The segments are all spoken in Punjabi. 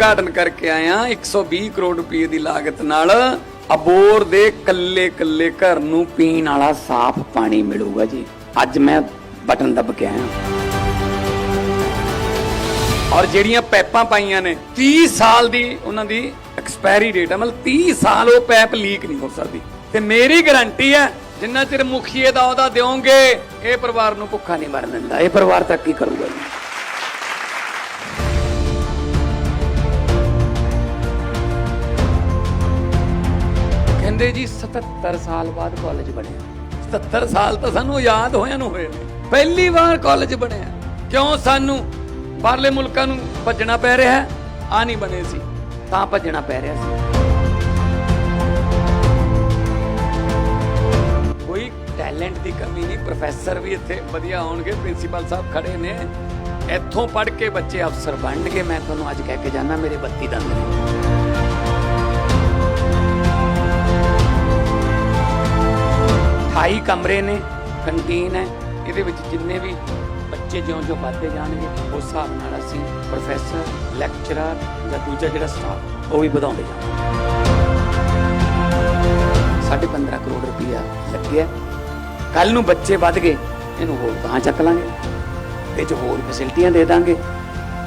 ਉਦਘਾਟਨ ਕਰਕੇ ਆਇਆ 120 ਕਰੋੜ ਰੁਪਏ ਦੀ ਲਾਗਤ ਨਾਲ ਅਬੋਰ ਦੇ ਕੱਲੇ ਕੱਲੇ ਘਰ ਨੂੰ ਪੀਣ ਵਾਲਾ ਸਾਫ਼ ਪਾਣੀ ਮਿਲੂਗਾ ਜੀ। ਅੱਜ ਮੈਂ ਬਟਨ ਦੱਬ ਕੇ ਆਇਆ ਔਰ ਜਿਹੜੀਆਂ ਪੈਪਾਂ ਪਾਈਆਂ ਨੇ 30 ਸਾਲ ਦੀ ਉਹਨਾਂ ਦੀ ਐਕਸਪਾਇਰੀ ਡੇਟ ਹੈ ਮਤਲਬ 30 ਸਾਲ ਉਹ ਪੈਪ ਲੀਕ ਨਹੀਂ ਹੋ ਸਕਦੀ। ਤੇ ਮੇਰੀ ਗਾਰੰਟੀ ਹੈ, ਜਿੰਨਾ ਚਿਰ ਮੁਖੀਏ ਦਾ ਉਹਦਾ ਦਿਓਗੇ, ਇਹ ਪਰਿਵਾਰ ਨੂੰ ਭੁੱਖਾ ਨਹੀਂ ਮਰਨ ਦਿੰਦਾ। ਇਹ ਪਰਿਵਾਰ ਤੱਕ ਕੀ ਕਰੂਗਾ ਜੀ। ਕਹਿੰਦੇ ਜੀ 77 ਸਾਲ ਬਾਅਦ ਕਾਲਜ ਬਣਿਆ। 77 ਸਾਲ ਤਾਂ ਸਾਨੂੰ ਯਾਦ ਹੋਇਆਂ ਨੂੰ ਹੋਏ ਪਹਿਲੀ ਵਾਰ ਕਾਲਜ ਬਣਿਆ। ਕਿਉਂ ਸਾਨੂੰ ਬਾਹਰਲੇ ਮੁਲਕਾਂ ਨੂੰ ਭੱਜਣਾ ਪੈ ਰਿਹਾ ਆ ਨਹੀਂ ਬਣੇ ਸੀ। ਤਾਂ ਭੱਜਣਾ ਪੈ ਰਿਹਾ ਸੀ। ਕੋਈ ਟੈਲੈਂਟ ਦੀ ਕਮੀ ਨਹੀਂ। ਪ੍ਰੋਫੈਸਰ ਵੀ ਇੱਥੇ ਵਧੀਆ ਹੋਣਗੇ। ਪ੍ਰਿੰਸੀਪਲ ਸਾਹਿਬ ਖੜੇ ਨੇ। ਇੱਥੋਂ ਪੜ੍ਹ ਕੇ ਬੱਚੇ ਅਫਸਰ ਬਣਨਗੇ ਮੈਂ ਤੁਹਾਨੂੰ ਅੱਜ ਕਹਿ ਕੇ ਜਾਣਾ ਮੇਰੇ 32 ਦੰਦ ਨੇ। 28 ਕਮਰੇ ਨੇ, ਕੰਟੀਨ ਹੈ। ਇਹਦੇ ਵਿੱਚ ਜਿੰਨੇ ਵੀ ਬੱਚੇ ਜਿਉਂ-ਜਿਉਂ ਵੱਧਦੇ ਜਾਣਗੇ, ਉਸ ਹਿਸਾਬ ਨਾਲ ਅਸੀਂ ਪ੍ਰੋਫੈਸਰ ਲੈਕਚਰਰ ਜਾਂ ਦੂਜਾ ਜਿਹੜਾ ਸਟਾਫ ਉਹ ਵੀ ਵਧਾਉਂਦੇ ਜਾਵਾਂਗੇ। ਸਾਢੇ 15 ਕਰੋੜ ਰੁਪਇਆ ਲੱਗਿਆ। ਕੱਲ ਨੂੰ ਬੱਚੇ ਵੱਧ ਗਏ, ਇਹਨੂੰ ਹੋਰ ਤਾਂ ਚੱਕ ਲਾਂਗੇ। ਇਹ 'ਚ ਹੋਰ ਫੈਸਿਲਿਟੀਆਂ ਦੇ ਦਾਂਗੇ।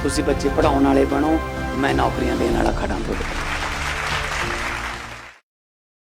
ਤੁਸੀਂ ਬੱਚੇ ਪੜਾਉਣ ਵਾਲੇ ਬਣੋ, ਮੈਂ ਨੌਕਰੀਆਂ ਦੇਣ ਵਾਲਾ ਖੜਾ ਤੁਹਾਡੇ